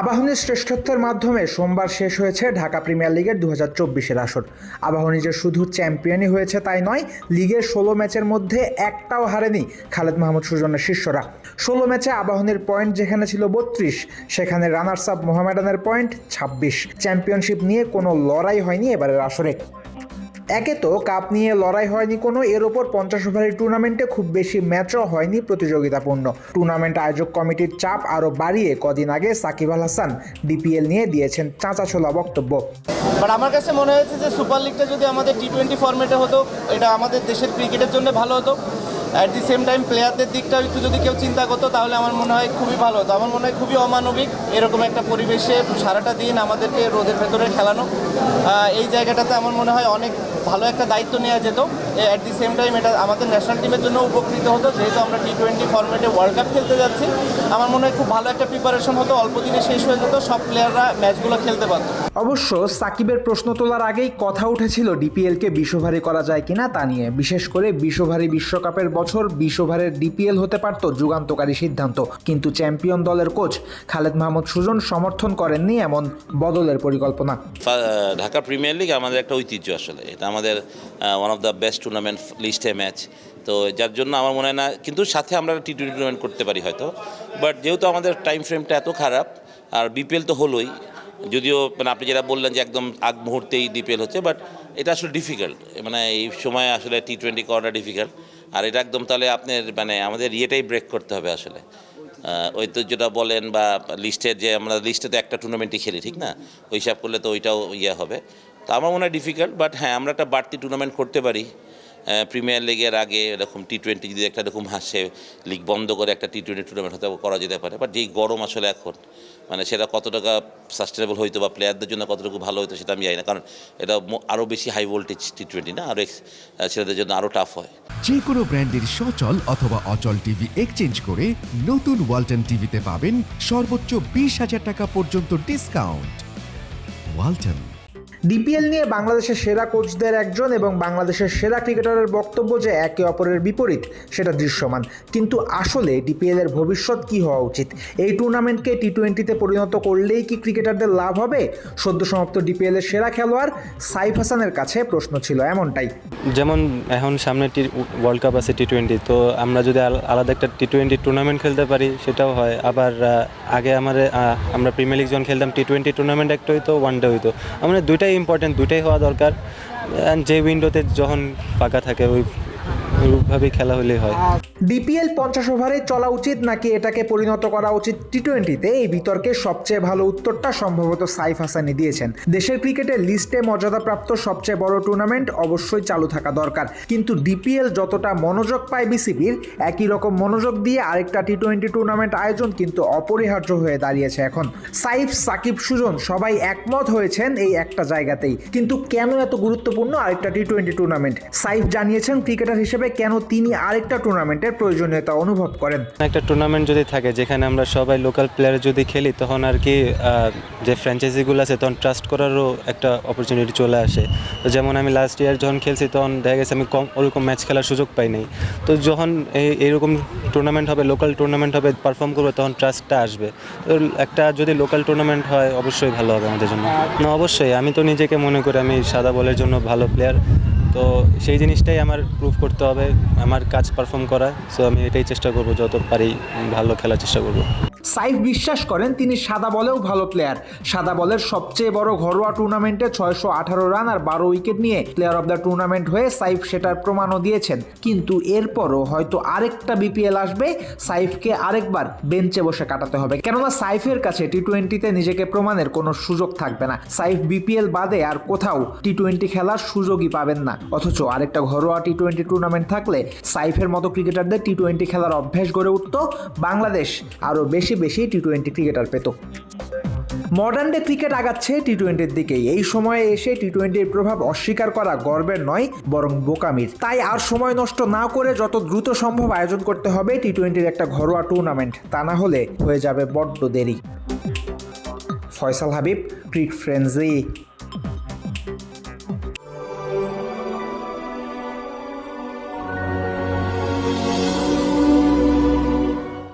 আবাহনীর শ্রেষ্ঠত্বের মাধ্যমে সোমবার শেষ হয়েছে ঢাকা প্রিমিয়ার লিগের দু হাজার চব্বিশের আসর। আবাহনী যে শুধু চ্যাম্পিয়নই হয়েছে তাই নয়, লিগের ষোলো ম্যাচের মধ্যে একটাও হারেনি খালেদ মাহমুদ সুজনের শিষ্যরা। ষোলো ম্যাচে আবাহনীর পয়েন্ট যেখানে ছিল বত্রিশ, সেখানে রানার্স আপ মোহামেডানের পয়েন্ট ছাব্বিশ। চ্যাম্পিয়নশিপ নিয়ে কোনো লড়াই হয়নি এবারের আসরে। একে তো কাপ নিয়ে লড়াই হয়নি কোনো, এর ওপর পঞ্চাশ ওভারের টুর্নামেন্টে খুব বেশি ম্যাচও হয়নি প্রতিযোগিতাপূর্ণ। টুর্নামেন্ট আয়োজক কমিটির চাপ আরও বাড়িয়ে কদিন আগে সাকিব আল হাসান ডিপিএল নিয়ে দিয়েছেন চাঁচাছোলা বক্তব্য। বাট আমার কাছে মনে হয়েছে যে সুপার লিগটা যদি আমাদের টি টোয়েন্টি ফর্মেটে হতো, এটা আমাদের দেশের ক্রিকেটের জন্য ভালো হতো। অ্যাট দি সেম টাইম প্লেয়ারদের দিকটাও একটু যদি কেউ চিন্তা করতো, তাহলে আমার মনে হয় খুবই ভালো হতো। আমার মনে হয় খুবই অমানবিক এরকম একটা পরিবেশে সারাটা দিন আমাদেরকে রোদের ভেতরে খেলানো। এই জায়গাটাতে আমার মনে হয় অনেক ভালো একটা দায়িত্ব নেওয়া যেত। অ্যাট দি সেম টাইম এটা আমাদের ন্যাশনাল টিমের জন্য উপকৃত হতো যেহেতু আমরা টি টোয়েন্টি ফর্মেটে ওয়ার্ল্ড কাপ খেলতে যাচ্ছি। আমার মনে হয় খুব ভালো একটা প্রিপারেশন হতো অল্প দিনে শেষ হয়ে যেত সব প্লেয়াররা ম্যাচগুলো খেলতে পারত। অবশ্য সাকিবের প্রশ্ন তোলার আগেই কথা উঠেছিল ডিপিএলকে বিশ্বভারী করা যায় কিনা তা নিয়ে। বিশেষ করে বিশ্বভারী বিশ্বকাপের বছর বিশ্বভারের ডিপিএল হতে পারত যুগান্তকারী সিদ্ধান্ত। কিন্তু চ্যাম্পিয়ন দলের কোচ খালেদ মাহমুদ সুজন সমর্থন করেননি এমন বদলের পরিকল্পনা। ঢাকা প্রিমিয়ার লিগ আমাদের একটা ঐতিহ্য আসলে এটা আমাদের one of the best tournament লিস্টে ম্যাচ তো যার জন্য আমার মনে হয় না, কিন্তু সাথে আমরা টি টোয়েন্টি টুর্নামেন্ট করতে পারি হয়তো। বাট যেহেতু আমাদের টাইম ফ্রেমটা এত খারাপ, আর বিপিএল তো হলোই, যদিও মানে আপনি যেটা বললেন যে একদম আগ মুহূর্তেই ডিপিএল হচ্ছে বাট এটা আসলে ডিফিকাল্ট মানে এই সময় আসলে টি টোয়েন্টি করাটা ডিফিকাল্ট আর এটা একদম তাহলে আপনার মানে আমাদের ইয়েটাই ব্রেক করতে হবে আসলে। ঐতিহ্যটা বলেন বা লিস্টের যে আমরা লিস্টে তো একটা টুর্নামেন্টই খেলি, ঠিক না? ওই হিসাব করলে তো ওইটাও ইয়ে হবে। তো আমার মনে হয় ডিফিকাল্ট বাট হ্যাঁ আমরা একটা বাড়তি টুর্নামেন্ট করতে পারি। প্রিমিয়ার লিগের আগে এরকম টি টোয়েন্টি যদি একটা এরকম হাসে লিগ বন্ধ করে একটা টি টোয়েন্টি টুর্নামেন্ট হতে করা যেতে পারে। বাট যেই গরম আসলে এখন মানে সেটা কত টাকা সাস্টেনেবল হইতো বা প্লেয়ারদের জন্য কতটুকু ভালো হতো সেটা আমি জানি না। কারণ এটা আরও বেশি হাই ভোল্টেজ টি টোয়েন্টি না আরও ছেলেদের জন্য আরও টাফ হয়। যে কোনো ব্র্যান্ডের সচল অথবা অচল টিভি এক্সচেঞ্জ করে নতুন ওয়ালটন টিভিতে পাবেন সর্বোচ্চ বিশ হাজার টাকা পর্যন্ত ডিসকাউন্ট ওয়ালটন ডিপিএল নিয়ে বাংলাদেশের সেরা কোচদের একজন এবং বাংলাদেশের সেরা ক্রিকেটারের বক্তব্য যে একে অপরের বিপরীত, সেটা দৃশ্যমান। কিন্তু আসলে ডিপিএল এর ভবিষ্যৎ কি হওয়া উচিত? এই টুর্নামেন্টকে টি টোয়েন্টিতে পরিণত করলেই কি ক্রিকেটারদের লাভ হবে? সদ্য সমাপ্ত ডিপিএল এর সেরা খেলোয়াড় সাইফ হাসানের কাছে প্রশ্ন ছিল এমনটাই। যেমন এখন সামনে টি ওয়ার্ল্ড কাপ আছে টি টোয়েন্টি তো আমরা যদি আল- আলাদা একটা টি টোয়েন্টি টুর্নামেন্ট খেলতে পারি, সেটাও হয়। আবার আগে আমাদের আমরা প্রিমিয়ার লিগ যখন খেলতাম টি টোয়েন্টি টুর্নামেন্ট একটা হইতো ওয়ান ডে হইতো। আমাদের দুইটাই ইম্পর্টেন্ট দুটাই হওয়া দরকার। অ্যান্ড যে উইন্ডোতে যখন ফাঁকা থাকে ওই ওইভাবেই খেলা হলেই হয়। ডিপিএল পঞ্চাশ ওভারে চলা উচিত নাকি এটাকে পরিণত করা উচিত টি টোয়েন্টিতে এই বিতর্কের সবচেয়ে ভালো উত্তরটা সম্ভবত সাইফ হাসানি দিয়েছেন। দেশের ক্রিকেটের লিস্টে মর্যাদাপ্রাপ্ত সবচেয়ে বড় টুর্নামেন্ট অবশ্যই চালু থাকা দরকার। কিন্তু ডিপিএল যতটা মনোযোগ পায় বিসিবির একই রকম মনোযোগ দিয়ে আরেকটা টি টোয়েন্টি টুর্নামেন্ট আয়োজন কিন্তু অপরিহার্য হয়ে দাঁড়িয়েছে এখন। সাইফ, সাকিব, সুজন সবাই একমত হয়েছেন এই একটা জায়গাতেই। কিন্তু কেন এত গুরুত্বপূর্ণ আরেকটা টি টোয়েন্টি টুর্নামেন্ট সাইফ জানিয়েছেন ক্রিকেটার হিসেবে কেন তিনি আরেকটা টুর্নামেন্টের প্রয়োজনীয়তা অনুভব করেন? একটা টুর্নামেন্ট যদি থাকে, যেখানে আমরা সবাই লোকাল প্লেয়ার যদি খেলি, তখন আর কি যে ফ্র্যাঞ্চাইজিগুলো আছে, তখন ট্রাস্ট করারও একটা অপরচুনিটি চলে আসে। তো যেমন আমি লাস্ট ইয়ার যখন খেলছি, তখন দেখা গেছে আমি কম, ওরকম ম্যাচ খেলার সুযোগ পাই নাই। তো যখন এই- এইরকম টুর্নামেন্ট হবে লোকাল টুর্নামেন্ট হবে পারফর্ম করবে, তখন ট্রাস্টটা আসবে। তো একটা যদি লোকাল টুর্নামেন্ট হয়, অবশ্যই ভালো হবে আমাদের জন্য। না, অবশ্যই, আমি তো নিজেকে মনে করি, আমি সাদা বলের জন্য ভালো প্লেয়ার তো সেই জিনিসটাই আমার প্রুভ করতে হবে, আমার কাজ পারফর্ম করা সো আমি এটাই চেষ্টা করব, যত পারি ভালো খেলার চেষ্টা করব। সাইফ বিশ্বাস করেন, তিনি সাদা বলেও ভালো প্লেয়ার সাদা বলের সবচেয়ে বড় ঘরোয়া টুর্নামেন্টে ছয়শো আঠারো রান আর বারো উইকেট নিয়ে প্লেয়ার অব দ্য টুর্নামেন্ট হয়ে সাইফ সেটার প্রমাণও দিয়েছেন। কিন্তু এরপরও হয়তো আরেকটা বিপিএল আসবে, সাইফকে আরেকবার বেঞ্চে বসে কাটাতে হবে। কেননা সাইফের কাছে টি টোয়েন্টিতে নিজেকে প্রমাণের কোনো সুযোগ থাকবে না। সাইফ বিপিএল বাদে আর কোথাও টি টোয়েন্টি খেলার সুযোগই পাবেন না। অথচ আরেকটা ঘরোয়া টি টোয়েন্টি টুর্নামেন্ট থাকলে সাইফের মতো ক্রিকেটারদের টি টোয়েন্টি খেলার অভ্যাস গড়ে উঠত, বাংলাদেশ আরও বেশি বেশি টি টোয়েন্টি ক্রিকেটার পেত। মডার্ন ডে ক্রিকেট আগাচ্ছে টি টোয়েন্টির দিকেই। এই সময়ে এসে টি টোয়েন্টির প্রভাব অস্বীকার করা গর্বের নয়, বরং বোকামির। তাই আর সময় নষ্ট না করে যত দ্রুত সম্ভব আয়োজন করতে হবে টি টোয়েন্টির একটা ঘরোয়া টুর্নামেন্ট তা না হলে হয়ে যাবে বড্ড দেরি। ফয়সাল হাবিব, ক্রিক ফ্রেন্ডজি